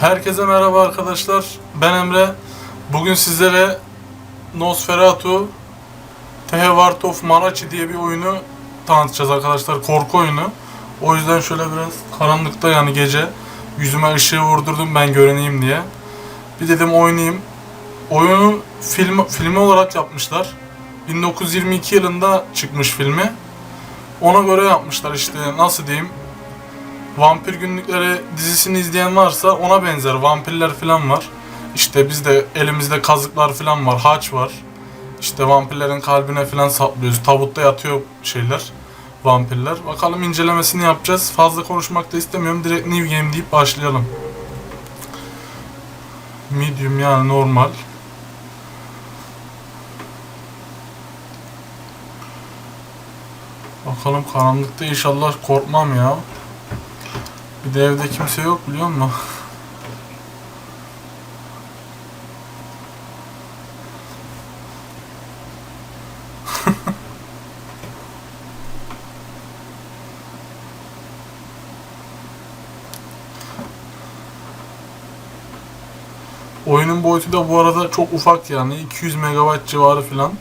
Herkese merhaba arkadaşlar. Ben Emre. Bugün sizlere Nosferatu Tehevart of Marachi diye bir oyunu tanıtacağız arkadaşlar. Korku oyunu. O yüzden şöyle biraz karanlıkta yani gece yüzüme ışığı vurdurdum ben görüneyim diye. Bir dedim oynayayım. Oyunu film, filmi olarak yapmışlar. 1922 yılında çıkmış filmi. Ona göre yapmışlar işte nasıl diyeyim. Vampir Günlükleri dizisini izleyen varsa ona benzer vampirler falan var. İşte bizde elimizde kazıklar falan var, haç var. İşte vampirlerin kalbine falan saplıyoruz. Tabutta yatıyor şeyler, vampirler. Bakalım incelemesini yapacağız. Fazla konuşmak da istemiyorum. Direkt New Game deyip başlayalım. Medium yani normal. Bakalım karanlıkta inşallah korkmam ya. Bir de evde kimse yok biliyor musun? Oyunun boyutu da bu arada çok ufak yani 200 MB civarı falan.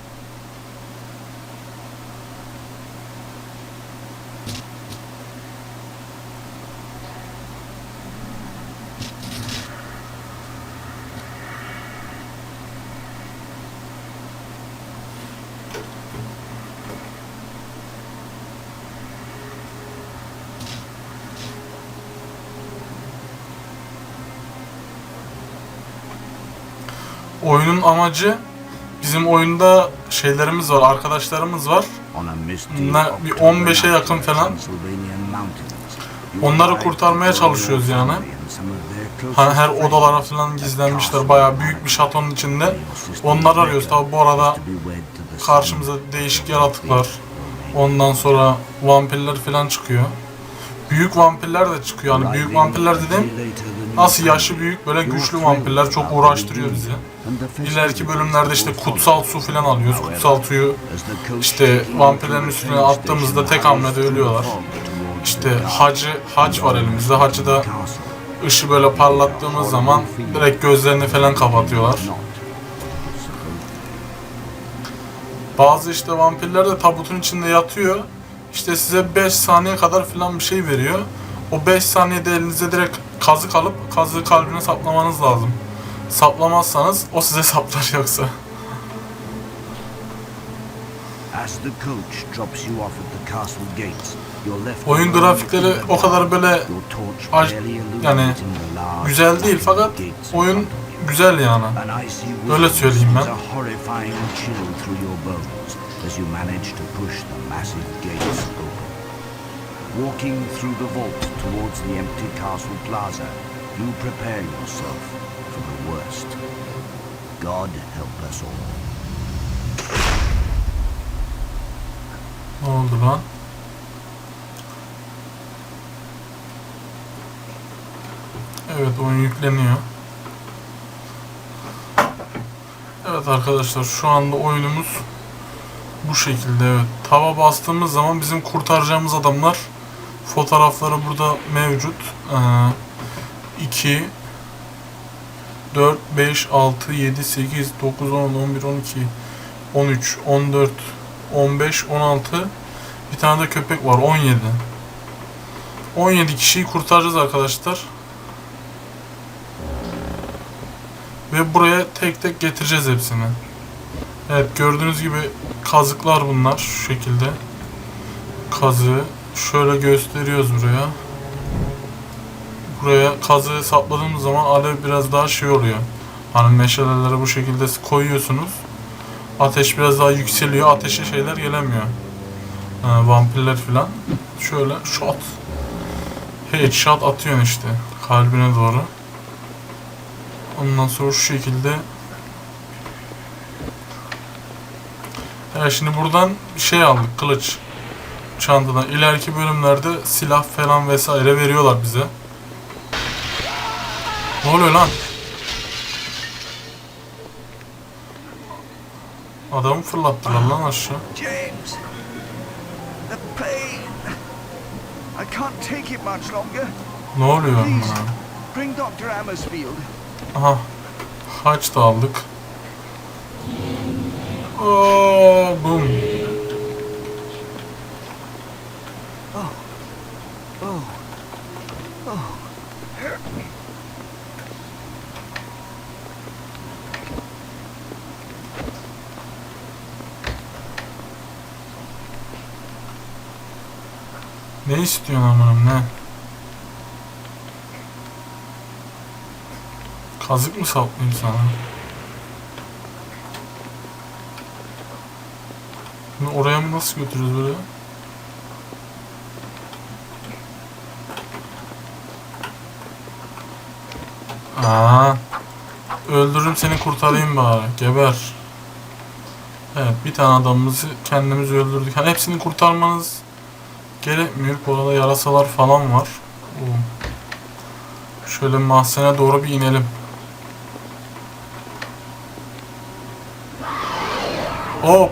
Oyunun amacı bizim oyunda şeylerimiz var, arkadaşlarımız var. Bunlar bir 15'e yakın falan. Onları kurtarmaya çalışıyoruz yani. Hani her odalara falan gizlenmişler. Bayağı büyük bir şatonun içinde. Onları arıyoruz. Tabi bu arada karşımıza değişik yaratıklar. Ondan sonra vampirler falan çıkıyor. Büyük vampirler de çıkıyor. Yani büyük vampirler dediğim nasıl yaşlı büyük böyle güçlü vampirler çok uğraştırıyor bizi. İleriki bölümlerde işte kutsal su falan alıyoruz. Kutsal suyu işte vampirlerin üstüne attığımızda tek hamlede ölüyorlar. İşte hacı, hac var elimizde. Hacı da ışı böyle parlattığımız zaman direkt gözlerini falan kapatıyorlar. Bazı işte vampirler de tabutun içinde yatıyor. İşte size 5 saniye kadar falan bir şey veriyor. O 5 saniyede elinize direkt kazık alıp kazığı kalbine saplamanız lazım. Saplamazsanız o size saplar yoksa. Oyun grafikleri o kadar böyle yani güzel değil fakat oyun güzel yani. Öyle söyleyeyim ben. Walking through the vault towards the empty castle plaza, you prepare yourself for the worst. God help us all. Ne oldu lan? Evet oyun yükleniyor. Evet arkadaşlar şu anda oyunumuz bu şekilde evet. Tava bastığımız zaman bizim kurtaracağımız adamlar fotoğrafları burada mevcut. Ee, 2 4 5 6 7 8 9 10 11 12 13 14 15 16 bir tane de köpek var 17 17 kişiyi kurtaracağız arkadaşlar. Ve buraya tek tek getireceğiz hepsini. Evet gördüğünüz gibi kazıklar bunlar şu şekilde. Kazığı şöyle gösteriyoruz buraya. Buraya kazığı sapladığımız zaman alev biraz daha şey oluyor. Hani meşaleleri bu şekilde koyuyorsunuz. Ateş biraz daha yükseliyor. Ateşe şeyler gelemiyor. Ee, vampirler filan. Şöyle shot. Headshot atıyorsun işte. Kalbine doğru. Ondan sonra şu şekilde Evet şimdi buradan şey aldık kılıç çantadan. İleriki bölümlerde silah falan vesaire veriyorlar bize. Ne oluyor lan? Adamı fırlattılar lan aşağı. James, the pain. I can't take it much longer. Ne oluyor? Bring Dr. Hammersfield. Aha. Haç da aldık. Oo, bum. Oh. Ne istiyorsun amanım ne? Kazık mı saplayayım sana? Oraya mı nasıl götürürüz böyle? Aa, öldürürüm seni kurtarayım bari. Geber. Evet bir tane adamımızı kendimiz öldürdük. Hani hepsini kurtarmanız gerekmiyor. Bu arada yarasalar falan var. Oo. Şöyle mahzene doğru bir inelim. Hop.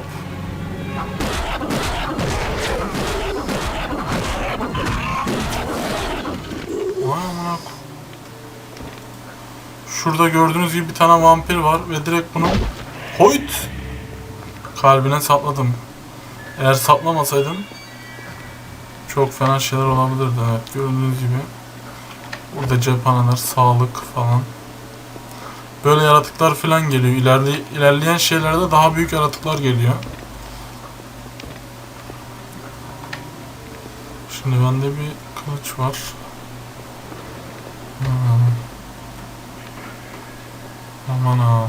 Şurada gördüğünüz gibi bir tane vampir var ve direkt bunu hoyt kalbine sapladım. Eğer saplamasaydım çok fena şeyler olabilirdi. Evet gördüğünüz gibi. Burada cephaneler, sağlık falan. Böyle yaratıklar falan geliyor. İlerle, ilerleyen şeylerde daha büyük yaratıklar geliyor. Şimdi bende bir kılıç var. Hmm. Aman ha.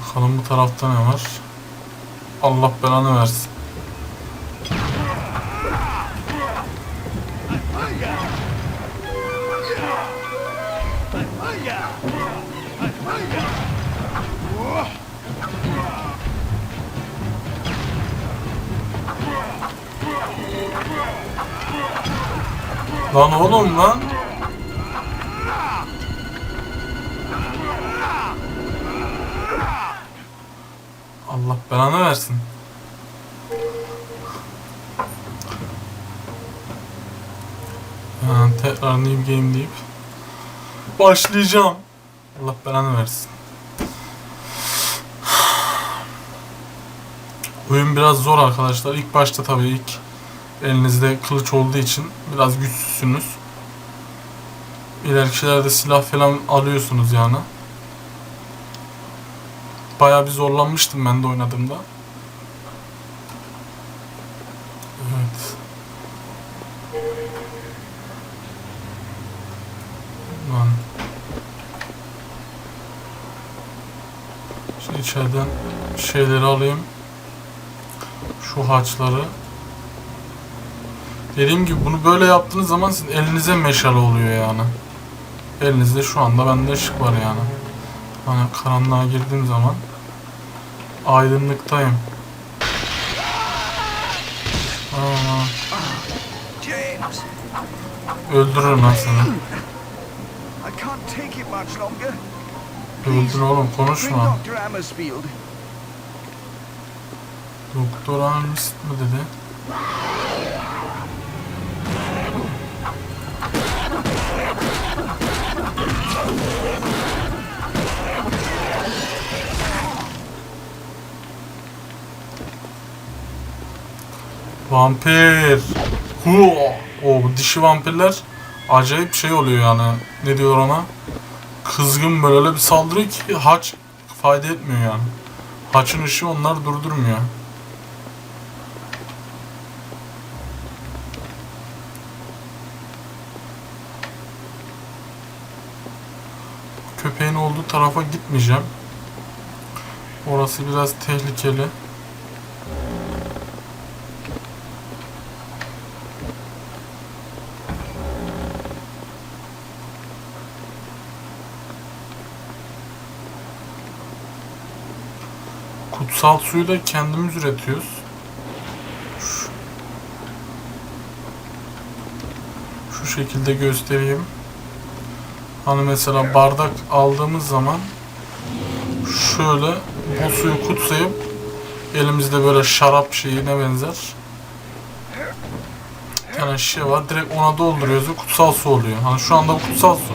Bakalım bu tarafta ne var? Allah belanı versin. Lan oğlum lan. Allah belanı versin. Ha, tekrar new game deyip başlayacağım. Allah belanı versin. Oyun biraz zor arkadaşlar. İlk başta tabii ilk elinizde kılıç olduğu için biraz güçsüzsünüz. İlerikilerde silah falan alıyorsunuz yani. Bayağı bir zorlanmıştım ben de oynadığımda. Evet. Lan. Şimdi içeriden şeyleri alayım. Şu haçları. Dediğim gibi bunu böyle yaptığınız zaman sizin elinize meşale oluyor yani. Elinizde şu anda bende ışık var yani. Hani karanlığa girdiğim zaman aydınlıktayım. Aa, öldürürüm ben seni. Öldür oğlum konuşma. Doktor Anist mi dedi? Vampir. Hu. O dişi vampirler acayip şey oluyor yani. Ne diyor ona? Kızgın böyle öyle bir saldırıyor ki haç fayda etmiyor yani. Haçın ışığı onları durdurmuyor. Köpeğin olduğu tarafa gitmeyeceğim. Orası biraz tehlikeli. Kutsal suyu da kendimiz üretiyoruz. Şu, şekilde göstereyim. Hani mesela bardak aldığımız zaman şöyle bu suyu kutsayıp elimizde böyle şarap şeyine benzer. bir tane şişe var. Direkt ona dolduruyoruz kutsal su oluyor. Hani şu anda kutsal su.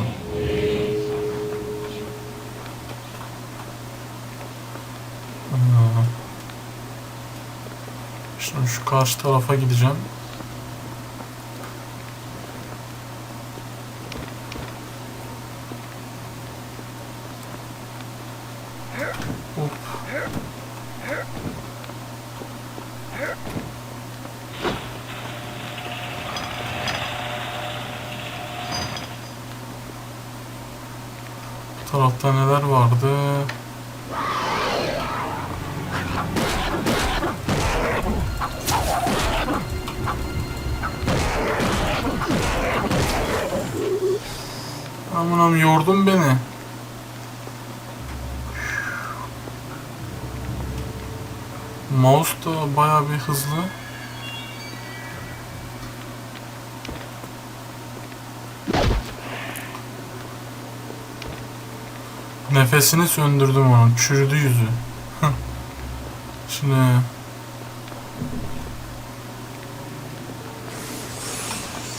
Hmm. Şimdi şu karşı tarafa gideceğim. Hop. Bu tarafta neler vardı? Aman yordun beni. Mouse da bayağı bir hızlı. Nefesini söndürdüm onun. Çürüdü yüzü. Şimdi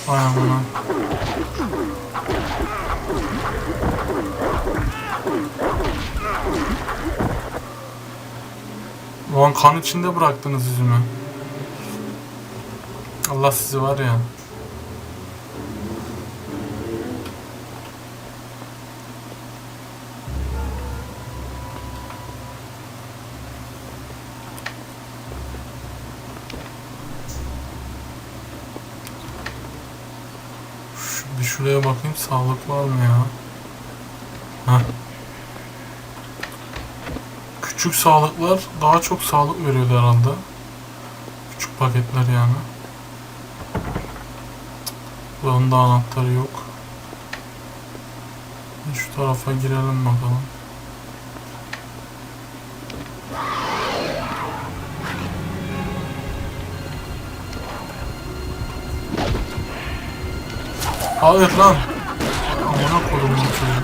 Vay amına. Ulan kan içinde bıraktınız yüzümü. Allah sizi var ya. Bir şuraya bakayım sağlık var mı ya? Heh. Küçük sağlıklar daha çok sağlık veriyordu herhalde. Küçük paketler yani. Buranın da anahtarı yok. Şu tarafa girelim bakalım. Hayır lan. Amına koydum bu çocuğu.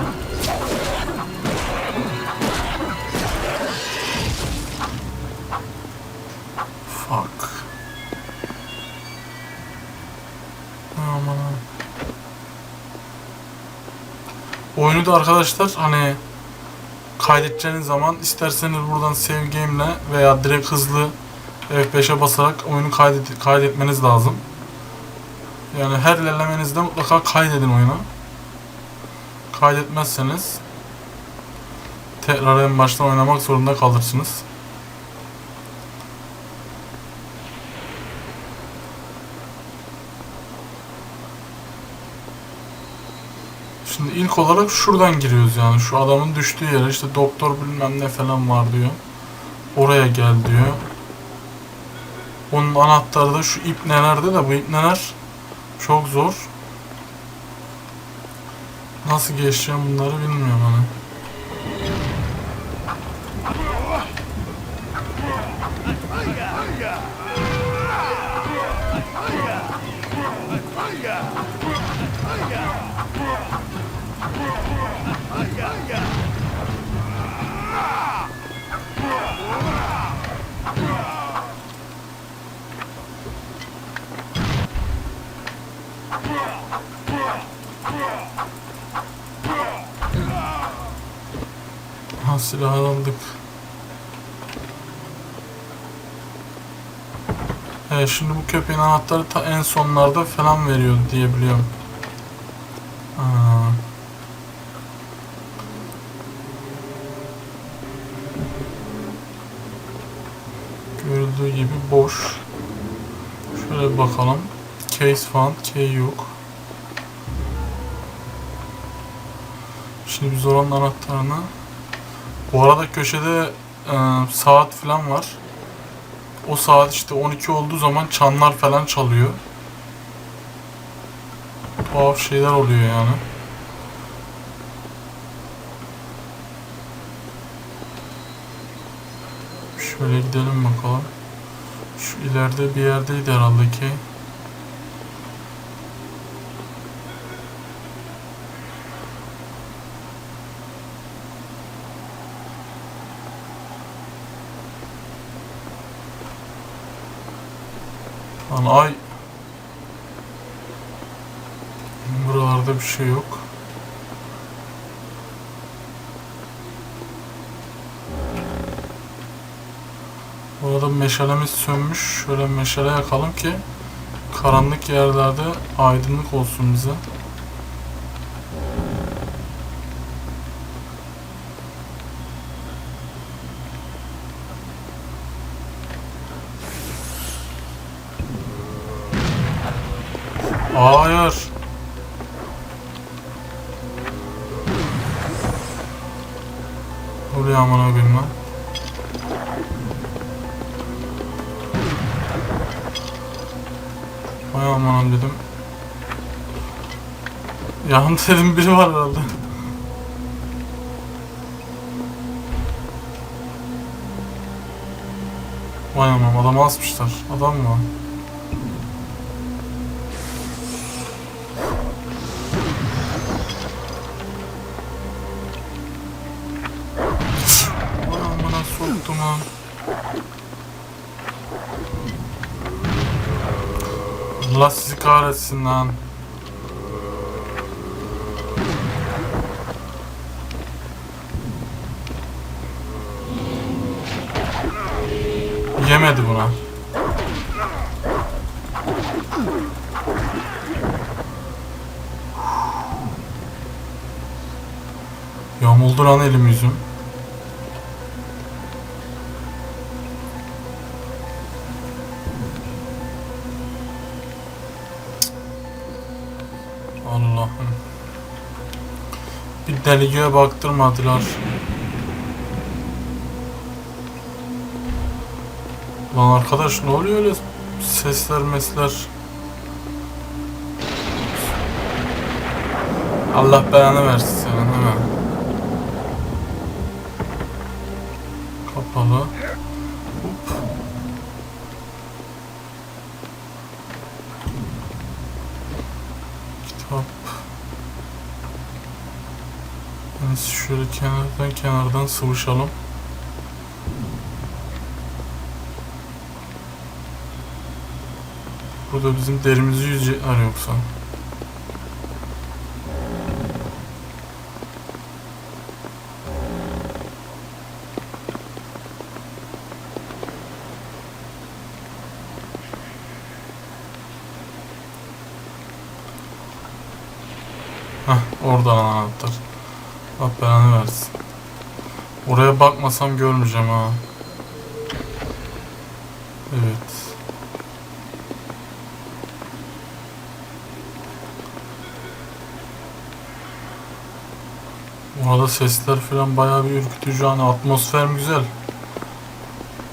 Oyunu da arkadaşlar hani kaydedeceğiniz zaman isterseniz buradan save game'le veya direkt hızlı F5'e basarak oyunu kaydet kaydetmeniz lazım. Yani her ilerlemenizde mutlaka kaydedin oyunu. Kaydetmezseniz tekrar en baştan oynamak zorunda kalırsınız. Şimdi ilk olarak şuradan giriyoruz yani. Şu adamın düştüğü yere işte doktor bilmem ne falan var diyor. Oraya gel diyor. Onun anahtarı da şu ipnelerde de bu ipneler çok zor. Nasıl geçeceğim bunları bilmiyorum hani. Ha silah aldık. Evet şimdi bu köpeğin anahtarı ta en sonlarda falan veriyor diye biliyorum. Aa. Görüldüğü gibi boş. Şöyle bakalım. Case found, key yok. Şimdi biz oranın anahtarını bu arada köşede e, saat falan var. O saat işte 12 olduğu zaman çanlar falan çalıyor. Tuhaf şeyler oluyor yani. Şöyle gidelim bakalım. Şu ileride bir yerdeydi herhalde ki. Lan ay. Buralarda bir şey yok. Bu arada meşalemiz sönmüş. Şöyle meşale yakalım ki karanlık yerlerde aydınlık olsun bize. Yanımda dedim biri var herhalde. Vay aman adamı asmışlar. Adam mı? Vay amına soktum lan. Allah sizi kahretsin lan. Yemedi buna. Yamuldu lan elim yüzüm. Allah'ım. Bir deliğe baktırmadılar. Lan arkadaş ne oluyor öyle sesler mesler? Allah belanı versin senin mi? Kapalı. Hop. Kitap. Neyse şöyle kenardan kenardan sıvışalım. Burada bizim derimizi yüzecekler yoksa. Hah oradan anahtar. Allah belanı versin. Oraya bakmasam görmeyeceğim ha. Evet. Orada sesler falan bayağı bir ürkütücü hani atmosfer güzel.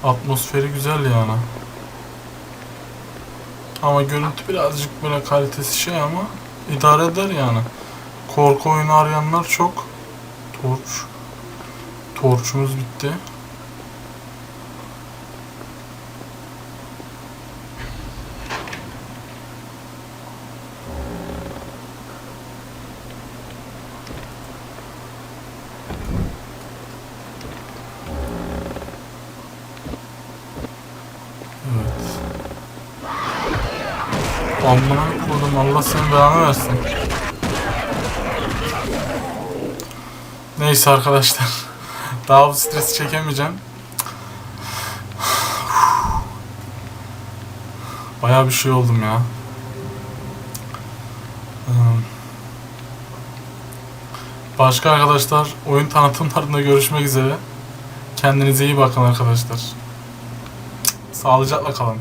Atmosferi güzel yani. Ama görüntü birazcık böyle kalitesi şey ama idare eder yani. Korku oyunu arayanlar çok. Torç. Torçumuz bitti. Evet. Amına senin belanı versin. Neyse arkadaşlar. Daha bu stresi çekemeyeceğim. Bayağı bir şey oldum ya. Hmm. Başka arkadaşlar oyun tanıtımlarında görüşmek üzere. Kendinize iyi bakın arkadaşlar. Sağlıcakla kalın.